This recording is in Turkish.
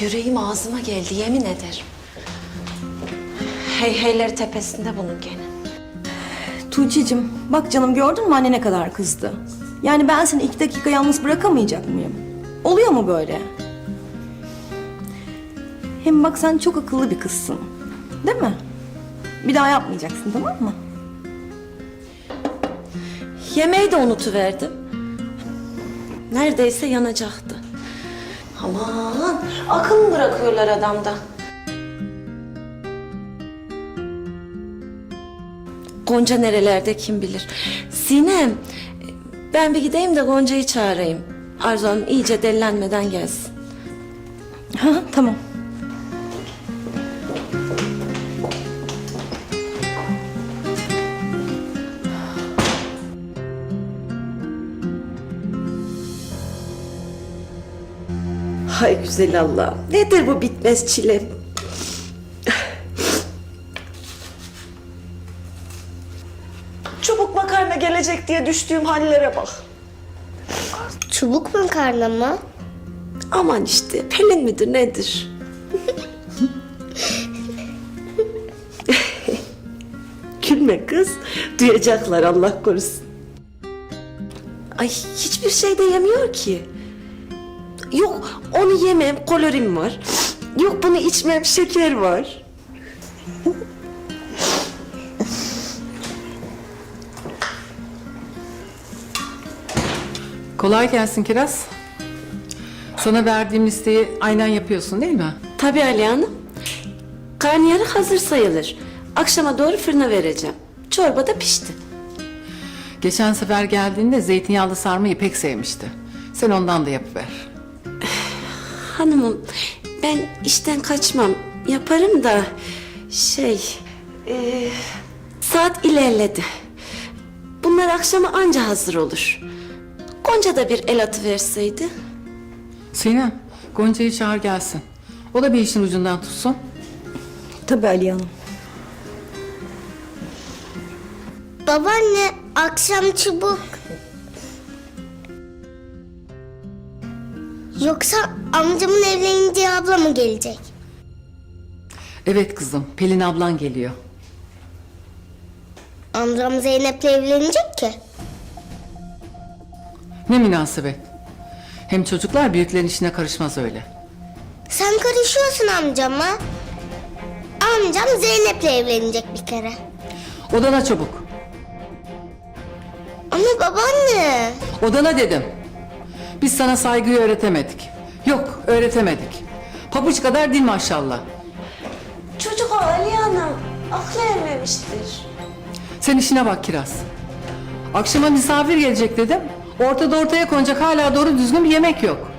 Yüreğim ağzıma geldi yemin ederim. Hey heyler tepesinde bunun gene. Tuğçe'cim bak canım gördün mü anne ne kadar kızdı. Yani ben seni iki dakika yalnız bırakamayacak mıyım? Oluyor mu böyle? Hem bak sen çok akıllı bir kızsın. Değil mi? Bir daha yapmayacaksın tamam mı? Yemeği de unutuverdim. Neredeyse yanacaktı. Aman akıl bırakıyorlar adamda? Gonca nerelerde kim bilir. Sinem ben bir gideyim de Gonca'yı çağırayım. Arzu Hanım iyice dellenmeden gelsin. Ha, tamam. Hay güzel Allah. Nedir bu bitmez çile? Çubuk makarna gelecek diye düştüğüm hallere bak. Çubuk makarna mı? Aman işte Pelin midir nedir? Gülme kız. Duyacaklar Allah korusun. Ay hiçbir şey de yemiyor ki. Yok onu yemem kolorim var. Yok bunu içmem şeker var. Kolay gelsin Kiraz. Sana verdiğim listeyi aynen yapıyorsun değil mi? Tabii Ali Hanım. Karnıyarık hazır sayılır. Akşama doğru fırına vereceğim. Çorba da pişti. Geçen sefer geldiğinde zeytinyağlı sarmayı pek sevmişti. Sen ondan da yapıver. Hanımım ben işten kaçmam. Yaparım da şey e, saat ilerledi. Bunlar akşama anca hazır olur. Gonca da bir el atıverseydi. Sinem, Gonca'yı çağır gelsin. O da bir işin ucundan tutsun. Tabii Ali Hanım. Babaanne akşam çubuk. Yoksa amcamın evlenince abla mı gelecek? Evet kızım, Pelin ablan geliyor. Amcam Zeynep'le evlenecek ki. Ne münasebet. Hem çocuklar büyüklerin işine karışmaz öyle. Sen karışıyorsun amcama. Amcam Zeynep'le evlenecek bir kere. Odana çabuk. Ama babaanne. Odana dedim. Biz sana saygıyı öğretemedik. Yok, öğretemedik. Pabuç kadar değil maşallah. Çocuk o Ali Hanım. Aklı ermemiştir. Sen işine bak Kiraz. Akşama misafir gelecek dedim. Ortada ortaya konacak hala doğru düzgün bir yemek yok.